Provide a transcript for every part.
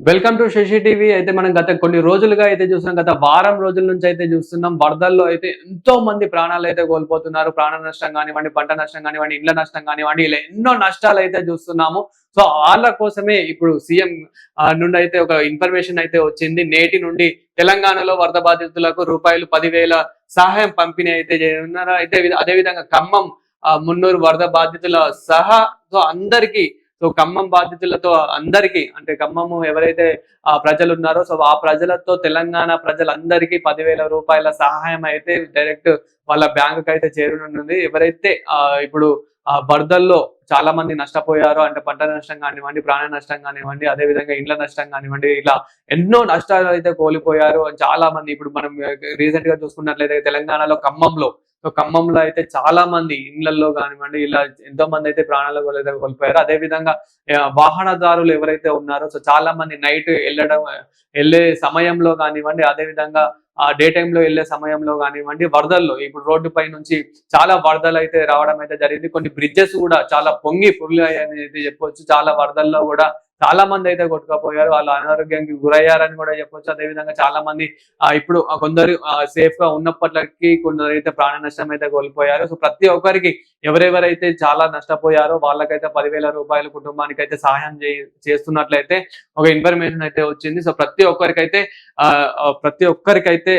Welcome to Shashi TV. అయితే మనం గత కొన్ని రోజులుగా అయితే చూస్తున్నాం గత వారం రోజుల నుంచి అయితే చూస్తున్నాం వరదల్లో అయితే ఎంతో మంది ప్రాణాలు అయితే కోల్పోతున్నారు. ప్రాణ నష్టం కానివ్వండి పంట నష్టం కానివ్వండి ఇళ్ళ నష్టం కానివ్వండి ఇలా ఎన్నో నష్టాలు అయితే చూస్తున్నాము. సో వాళ్ళ కోసమే ఇప్పుడు సీఎం నుండి అయితే ఒక ఇన్ఫర్మేషన్ అయితే వచ్చింది. నేటి నుండి తెలంగాణలో వరద బాధితులకు రూపాయలు పదివేల సహాయం పంపిణీ అయితే చేయనున్నారు అయితే అదే విధంగా ఖమ్మం ఆ, మున్నూరు వరద బాధితుల సహా సో అందరికీ సో ఖమ్మం బాధితులతో అందరికీ అంటే ఖమ్మము ఎవరైతే ఆ ప్రజలు ఉన్నారో సో ఆ ప్రజలతో తెలంగాణ ప్రజలందరికీ పదివేల రూపాయల సహాయం అయితే డైరెక్ట్ వాళ్ళ బ్యాంకుకి అయితే చేరునుంది. ఎవరైతే ఆ ఇప్పుడు ఆ వరదల్లో చాలా మంది నష్టపోయారు అంటే పంట నష్టం కానివ్వండి ప్రాణ నష్టం కానివ్వండి అదే విధంగా ఇండ్ల నష్టం కానివ్వండి ఇలా ఎన్నో నష్టాలు అయితే కోల్పోయారు. చాలా మంది ఇప్పుడు మనం రీసెంట్గా చూసుకున్నట్లయితే తెలంగాణలో ఖమ్మంలో సో ఖమ్మంలో అయితే చాలా మంది ఇండ్లలో కానివ్వండి ఇలా ఎంతో మంది అయితే ప్రాణాలు కోల్పోయారు కోల్పోయారు. అదే విధంగా వాహనదారులు ఎవరైతే ఉన్నారో సో చాలా మంది నైట్ వెళ్ళడం వెళ్ళే సమయంలో కానివ్వండి అదే విధంగా ఆ డే లో వెళ్ళే సమయంలో కానివ్వండి వరదల్లో ఇప్పుడు రోడ్డు పై నుంచి చాలా వరదలు అయితే రావడం అయితే జరిగింది. కొన్ని బ్రిడ్జెస్ కూడా చాలా పొంగి పొర్లాయని అయితే చెప్పొచ్చు. చాలా వరదల్లో కూడా చాలా మంది అయితే కొట్టుకపోయారు. వాళ్ళు అనారోగ్యానికి గురయ్యారని కూడా చెప్పొచ్చు. అదే విధంగా చాలా మంది ఇప్పుడు కొందరు సేఫ్గా ఉన్నప్పటికీ కొందరు అయితే ప్రాణ నష్టం అయితే కోల్పోయారు. సో ప్రతి ఒక్కరికి ఎవరెవరైతే చాలా నష్టపోయారో వాళ్ళకైతే పదివేల రూపాయలు కుటుంబానికి అయితే సహాయం చే- చేస్తున్నట్లయితే ఒక ఇన్ఫర్మేషన్ అయితే వచ్చింది. సో ప్రతి ఒక్కరికైతే ప్రతి ఒక్కరికైతే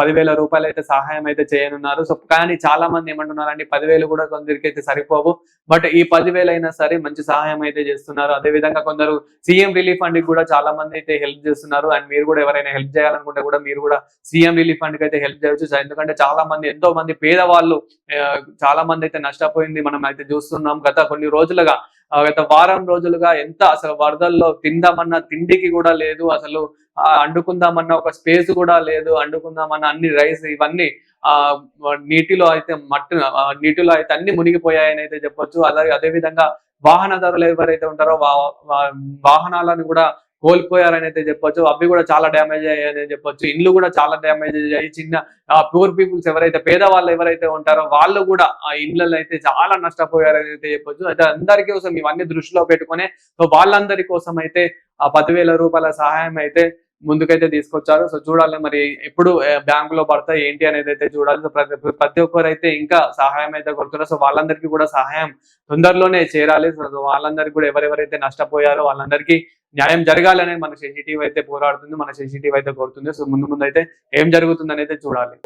పదివేల రూపాయలు అయితే సహాయం అయితే చేయనున్నారు. సో కానీ చాలా మంది ఏమంటున్నారండి పదివేలు కూడా కొందరికి అయితే సరిపోవు. బట్ ఈ పదివేలు అయినా సరే మంచి సహాయం అయితే చేస్తున్నారు. అదే విధంగా కొందరు సీఎం రిలీఫ్ ఫండ్కి కూడా చాలా మంది అయితే హెల్ప్ చేస్తున్నారు. అండ్ మీరు కూడా ఎవరైనా హెల్ప్ చేయాలనుకుంటే కూడా మీరు కూడా సీఎం రిలీఫ్ ఫండ్కి అయితే హెల్ప్ చేయొచ్చు. ఎందుకంటే చాలా మంది ఎంతో మంది పేదవాళ్ళు చాలా మంది అయితే నష్టపోయింది మనం అయితే చూస్తున్నాం. గత కొన్ని రోజులుగా గత వారం రోజులుగా ఎంత అసలు వరదల్లో తిందామన్న తిండికి కూడా లేదు. అసలు ఆ, అండుకుందామన్న ఒక స్పేస్ కూడా లేదు. అండుకుందామన్న అన్ని రైస్ ఇవన్నీ ఆ నీటిలో అయితే మట్టి నీటిలో అయితే అన్ని మునిగిపోయాయని అయితే చెప్పొచ్చు. అలాగే అదే విధంగా వాహనదారులు ఎవరైతే ఉంటారో వా- వాహనాలను కూడా కోల్పోయారని అయితే చెప్పొచ్చు. అవి కూడా చాలా డ్యామేజ్ అయ్యాయని చెప్పొచ్చు. ఇండ్లు కూడా చాలా డ్యామేజ్ అయ్యాయి. చిన్న ప్యూర్ పీపుల్స్ ఎవరైతే పేదవాళ్ళు ఎవరైతే ఉంటారో వాళ్ళు కూడా ఆ ఇండ్లలో అయితే చాలా నష్టపోయారని అయితే చెప్పొచ్చు. అయితే అందరి కోసం ఇవన్నీ దృష్టిలో పెట్టుకొని సో వాళ్ళందరి కోసం అయితే ఆ పదివేల రూపాయల సహాయం అయితే ముందుకైతే తీసుకొచ్చారు. సో చూడాలి మరి ఎప్పుడు బ్యాంక్లో పడతాయి ఏంటి అనేది అయితే చూడాలి. సో ప్రతి ప్రతి ఒక్కరైతే ఇంకా సహాయం అయితే కొడుతున్నారు సో వాళ్ళందరికీ కూడా సహాయం తొందరలోనే చేరాలి. సో వాళ్ళందరికీ కూడా ఎవరెవరైతే నష్టపోయారో వాళ్ళందరికీ న్యాయం జరగాలని మన సెన్సిటివ్ అయితే పోరాడుతుంది మన సెన్సిటివ్ అయితే కోరుతుంది. సో ముందు ముందు అయితే ఏం జరుగుతుంది అనేది చూడాలి.